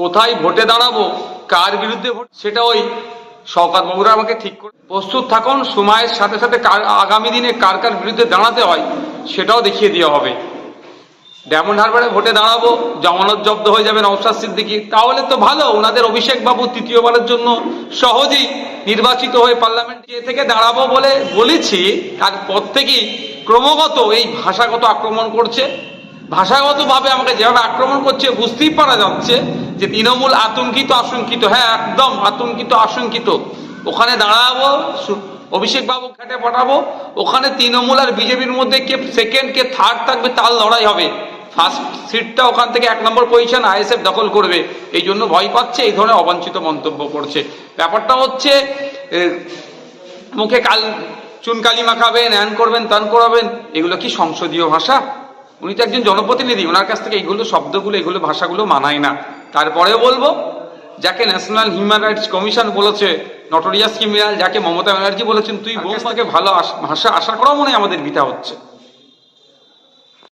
কোথায় ভোটে দাঁড়াবো, কার বিরুদ্ধে ভোট, সেটা ওই শওকাত বাবুরা আমাকে ঠিক করে প্রস্তুত থাকুন, সময়ের সাথে সাথে কার আগামী দিনে কার কার বিরুদ্ধে দাঁড়াতে হয়, সেটাও দেখিয়ে দেওয়া হবে। ডায়মন্ড হারবারে ভোটে দাঁড়াবো, জামানত জব্দ হয়ে যাবে নওশাদ সিদ্দিকি। তাহলে তো ভালো, ওনাদের অভিষেক বাবু তৃতীয়বারের জন্য সহজেই নির্বাচিত হয়ে পার্লামেন্টে থেকে দাঁড়াবো বলে বলেছি, তারপর থেকেই ক্রমাগত এই ভাষাগত আক্রমণ করছে। ভাষাগতভাবে আমাকে যেভাবে আক্রমণ করছে, বুঝতেই পারা যাচ্ছে যে তৃণমূল আতঙ্কিত, আশঙ্কিত। হ্যাঁ একদম, আতঙ্কিত, আশঙ্কিত। ওখানে দাঁড়াবো অভিষেক বাবু ঘাটে পাঠাবো ওখানে তৃণমূল আর বিজেপির মধ্যে কে সেকেন্ড কে থার্ড থাকবে, তার লড়াই হবে। ফার্স্ট সিটটা ওখান থেকে এক নম্বর পজিশন আইএসএফ দখল করবে। এই জন্য ভয় পাচ্ছে, এই ধরনের অবাঞ্ছিত মন্তব্য করছে। ব্যাপারটা হচ্ছে মুখে কাল চুনকালি মাখাবেন, এন করবেন, তান করাবেন, এগুলো কি সংসদীয় ভাষা? উনি তো একজন জনপ্রতিনিধি ওনার কাছ থেকে এইগুলো শব্দগুলো এগুলো ভাষাগুলো মানায় না। তারপরেও বলব যাকে ন্যাশনাল হিউম্যান রাইটস কমিশন বলেছে নটোরিয়াস ক্রিমিনাল যাকে মমতা ব্যানার্জি বলেছেন তুই বোম থেকে ভালো ভাষা আশা করাও মনে হয় আমাদের বিতা হচ্ছে।